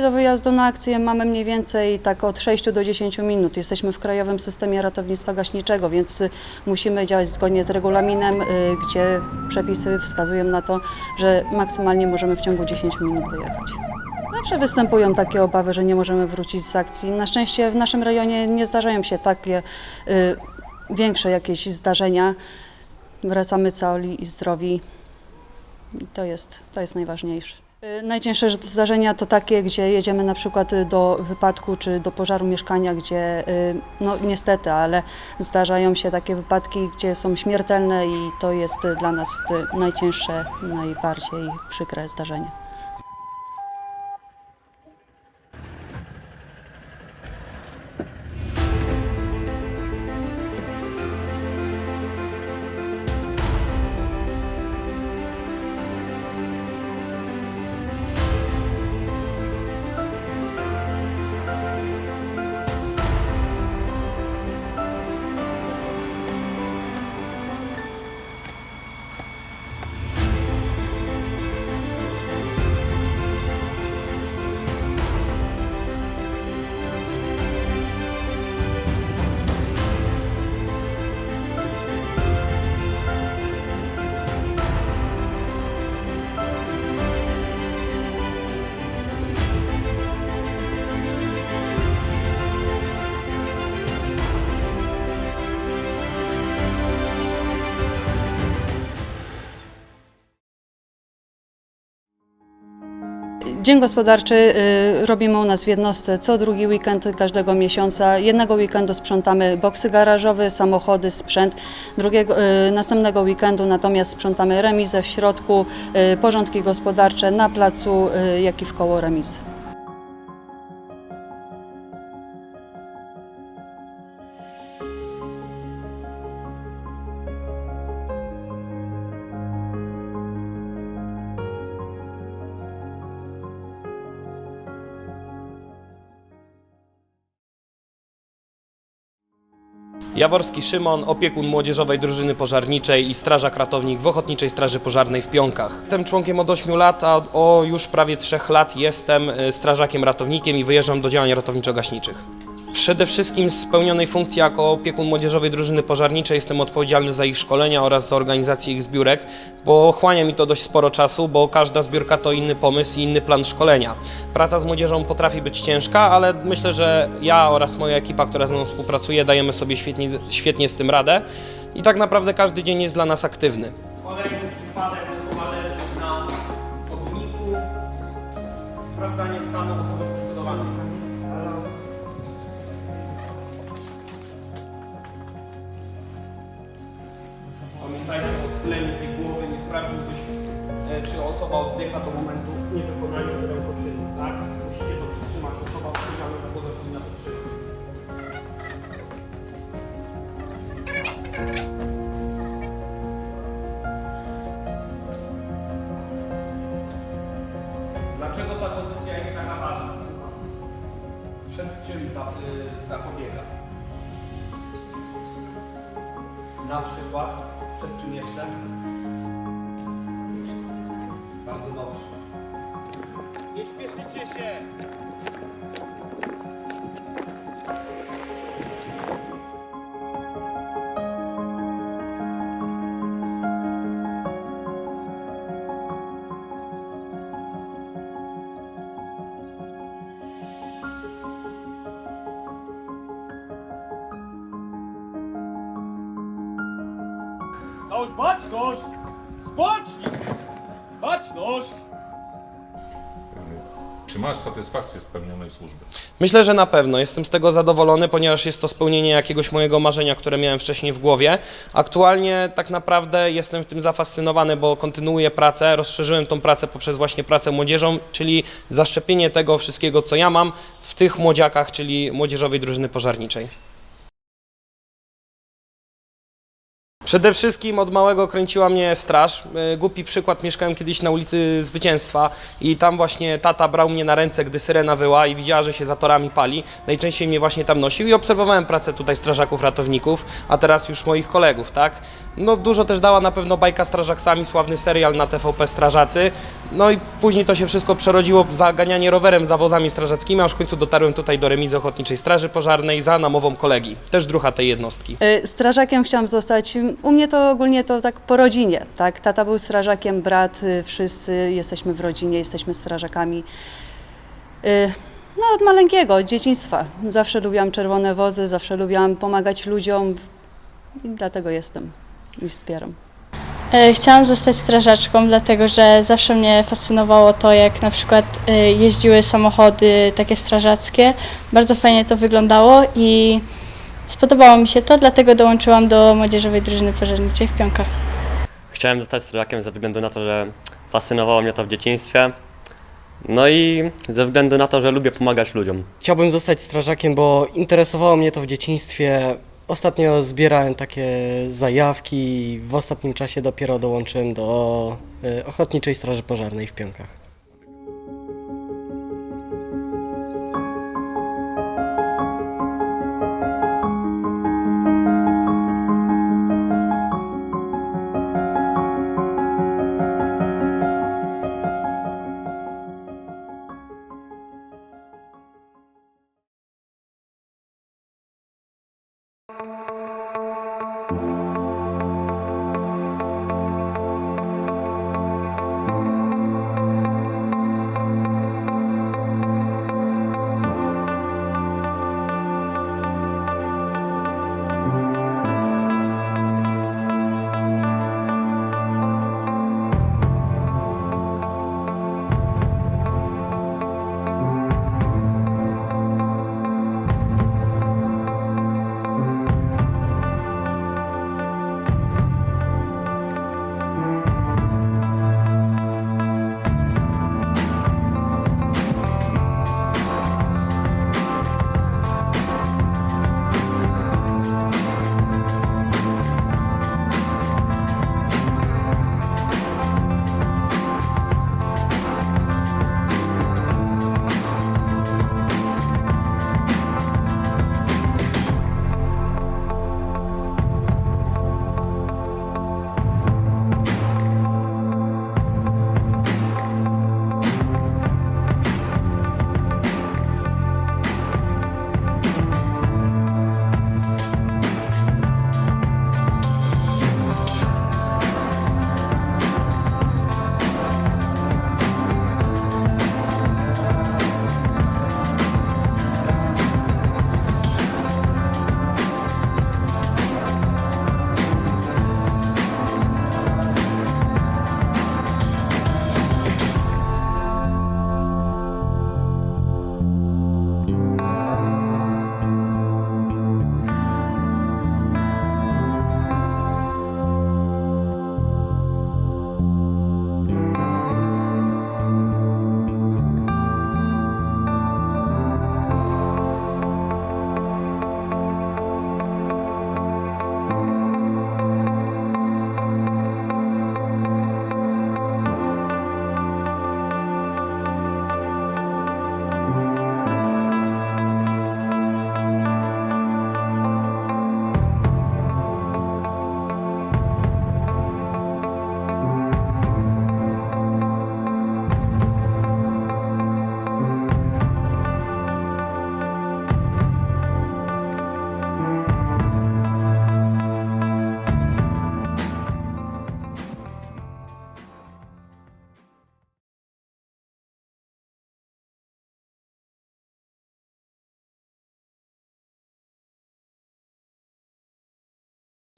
Do wyjazdu na akcję mamy mniej więcej tak od 6 do 10 minut. Jesteśmy w Krajowym Systemie Ratownictwa Gaśniczego, więc y, musimy działać zgodnie z regulaminem, y, gdzie przepisy wskazują na to, że maksymalnie możemy w ciągu 10 minut wyjechać. Zawsze występują takie obawy, że nie możemy wrócić z akcji. Na szczęście w naszym rejonie nie zdarzają się takie y, większe jakieś zdarzenia. Wracamy cali i zdrowi. To jest, to jest najważniejsze. Y, Najcięższe zdarzenia to takie, gdzie jedziemy na przykład y, do wypadku czy do pożaru mieszkania, gdzie y, no niestety, ale zdarzają się takie wypadki, gdzie są śmiertelne i to jest dla nas najcięższe, najbardziej przykre zdarzenie. Dzień gospodarczy y, robimy u nas w jednostce co drugi weekend każdego miesiąca. Jednego weekendu sprzątamy boksy garażowe, samochody, sprzęt. Drugiego, y, następnego weekendu natomiast sprzątamy remizę w środku, y, porządki gospodarcze na placu, jak i w koło remizy. Jaworski Szymon, opiekun młodzieżowej drużyny pożarniczej i strażak ratownik w Ochotniczej Straży Pożarnej w Pionkach. Jestem członkiem od 8 lat, a o już prawie 3 lat jestem y, strażakiem ratownikiem i wyjeżdżam do działań ratowniczo-gaśniczych. Przede wszystkim z pełnionej funkcji jako opiekun młodzieżowej drużyny pożarniczej jestem odpowiedzialny za ich szkolenia oraz za organizację ich zbiórek, bo chłania mi to dość sporo czasu, bo każda zbiórka to inny pomysł i inny plan szkolenia. Praca z młodzieżą potrafi być ciężka, ale myślę, że ja oraz moja ekipa, która z nami współpracuje, dajemy sobie świetnie, świetnie z tym radę i tak naprawdę każdy dzień jest dla nas aktywny. Kolejny przypadek Odchyleniu tej głowy, nie sprawdziłbyś, e, czy osoba oddycha do momentu niewykonania rękoczynu, tak? Musicie to przytrzymać, osoba odpowiedzialna za głowę powinna to trzymać. Dlaczego ta pozycja jest taka ważna? Przed czym y, zapobiega? Na przykład, przed czym jeszcze? Bardzo dobrze. Nie śpieszycie się! Całość baczność! Spocznij! Baczność! Czy masz satysfakcję z pełnionej służby? Myślę, że na pewno. Jestem z tego zadowolony, ponieważ jest to spełnienie jakiegoś mojego marzenia, które miałem wcześniej w głowie. Aktualnie tak naprawdę jestem w tym zafascynowany, bo kontynuuję pracę, rozszerzyłem tą pracę poprzez właśnie pracę młodzieżą, czyli zaszczepienie tego wszystkiego, co ja mam w tych młodziakach, czyli młodzieżowej drużyny pożarniczej. Przede wszystkim od małego kręciła mnie straż. E, Głupi przykład, mieszkałem kiedyś na ulicy Zwycięstwa i tam właśnie tata brał mnie na ręce, gdy syrena wyła i widziała, że się za torami pali. Najczęściej mnie właśnie tam nosił i obserwowałem pracę tutaj strażaków, ratowników, a teraz już moich kolegów, tak? No dużo też dała na pewno bajka Strażak Sami, sławny serial na TVP Strażacy. No i później to się wszystko przerodziło w zaganianie rowerem za wozami strażackimi, aż w końcu dotarłem tutaj do remizy Ochotniczej Straży Pożarnej za namową kolegi, też drucha tej jednostki. Y, Strażakiem chciałam zostać. U mnie to ogólnie to tak po rodzinie, tak? Tata był strażakiem, brat, y, wszyscy jesteśmy w rodzinie, jesteśmy strażakami. Y, No od maleńkiego, od dzieciństwa. Zawsze lubiłam czerwone wozy, zawsze lubiłam pomagać ludziom i dlatego jestem i wspieram. E, Chciałam zostać strażaczką, dlatego że zawsze mnie fascynowało to, jak na przykład e, jeździły samochody takie strażackie. Bardzo fajnie to wyglądało i spodobało mi się to, dlatego dołączyłam do młodzieżowej drużyny pożarniczej w Pionkach. Chciałem zostać strażakiem ze względu na to, że fascynowało mnie to w dzieciństwie. No i ze względu na to, że lubię pomagać ludziom. Chciałbym zostać strażakiem, bo interesowało mnie to w dzieciństwie. Ostatnio zbierałem takie zajawki i w ostatnim czasie dopiero dołączyłem do y, Ochotniczej Straży Pożarnej w Pionkach.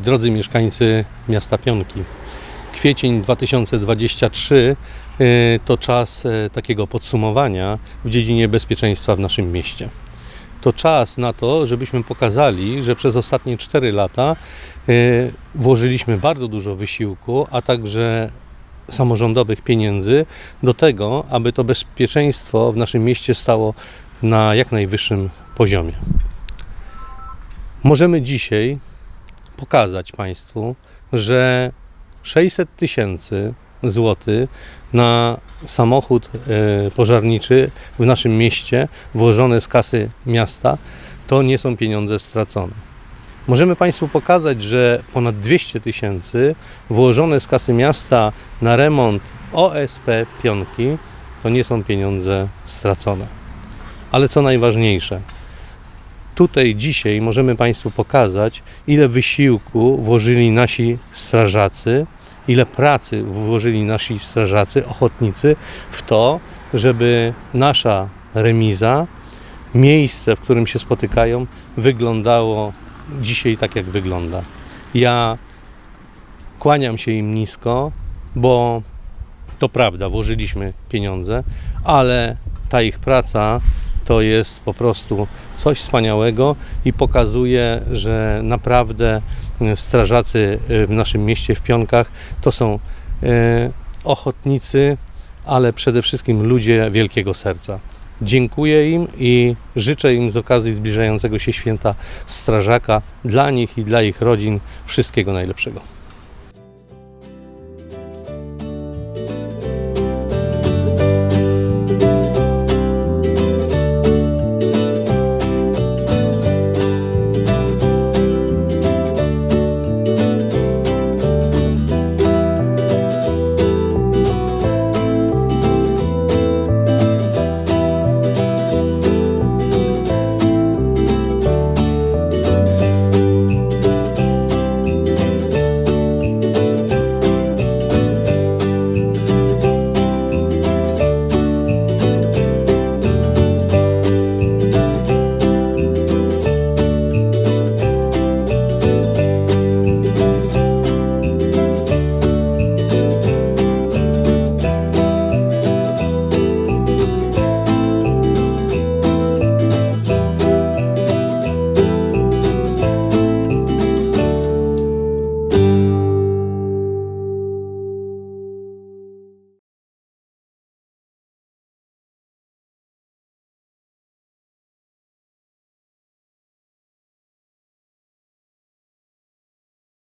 Drodzy mieszkańcy miasta Pionki, kwiecień 2023 y, to czas y, takiego podsumowania w dziedzinie bezpieczeństwa w naszym mieście. To czas na to, żebyśmy pokazali, że przez ostatnie 4 lata y, włożyliśmy bardzo dużo wysiłku, a także samorządowych pieniędzy do tego, aby to bezpieczeństwo w naszym mieście stało na jak najwyższym poziomie. Możemy dzisiaj pokazać Państwu, że 600 tysięcy złotych na samochód e, pożarniczy w naszym mieście włożone z kasy miasta to nie są pieniądze stracone. Możemy Państwu pokazać, że ponad 200 tysięcy włożone z kasy miasta na remont OSP Pionki to nie są pieniądze stracone. Ale co najważniejsze, tutaj dzisiaj możemy Państwu pokazać, ile wysiłku włożyli nasi strażacy, ile pracy włożyli nasi strażacy, ochotnicy w to, żeby nasza remiza, miejsce, w którym się spotykają, wyglądało dzisiaj tak, jak wygląda. Ja kłaniam się im nisko, bo to prawda, włożyliśmy pieniądze, ale ta ich praca to jest po prostu coś wspaniałego i pokazuje, że naprawdę e, strażacy e, w naszym mieście w Pionkach to są e, ochotnicy, ale przede wszystkim ludzie wielkiego serca. Dziękuję im i życzę im z okazji zbliżającego się święta Strażaka dla nich i dla ich rodzin wszystkiego najlepszego.